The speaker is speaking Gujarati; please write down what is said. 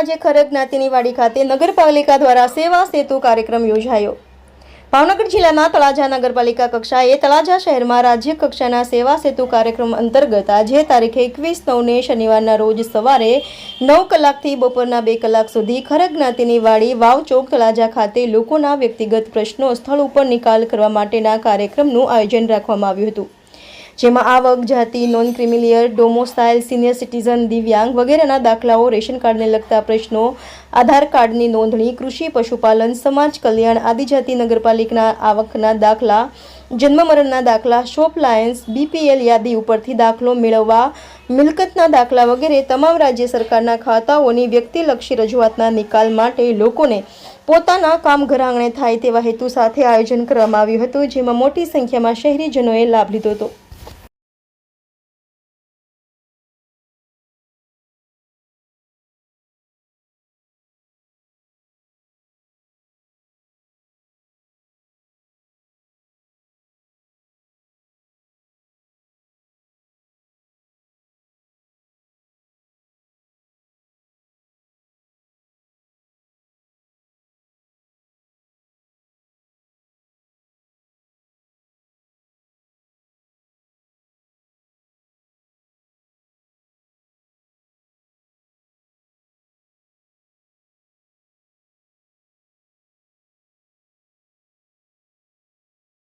આજે ખરગ જ્ઞાતિની વાડી ખાતે નગરપાલિકા દ્વારા સેવા સેતુ કાર્યક્રમ યોજાયો. ભાવનગર જિલ્લાના તળાજા નગરપાલિકા કક્ષાએ તળાજા શહેરમાં રાજ્ય કક્ષાના સેવા સેતુ કાર્યક્રમ અંતર્ગત આજે તારીખે એકવીસ નવને શનિવારના રોજ સવારે નવ કલાકથી બપોરના બે કલાક સુધી ખરગ જ્ઞાતિની વાડી વાવ ચોક તળાજા ખાતે લોકોના વ્યક્તિગત પ્રશ્નો સ્થળ ઉપર નિકાલ કરવા માટેના કાર્યક્રમનું આયોજન રાખવામાં આવ્યું હતું. જેમાં આવક, જાતિ non creamy layer domicile senior citizen દિવ્યાંગ વગેરેના દાખલાઓ, રેશન કાર્ડને લગતા પ્રશ્નો, આધાર કાર્ડની નોંધણી, કૃષિ, પશુપાલન, સમાજ કલ્યાણ આદિજાતિ નગરપાલિકાના આવકના દાખલા, જન્મ મરણના દાખલા, શોપ લાયન્સ બીપીએલ યાદી ઉપરથી દાખલો મેળવવા, મિલકતના દાખલા વગેરે તમામ રાજ્ય સરકારના ખાતાઓની વ્યક્તિલક્ષી રજૂઆતના નિકાલ માટે લોકોને પોતાના કામ ઘર આંગણે થાય તેવા હેતુ સાથે આયોજન કરવામાં આવ્યું હતું, જેમાં મોટી સંખ્યામાં શહેરીજનોએ લાભ લીધો હતો.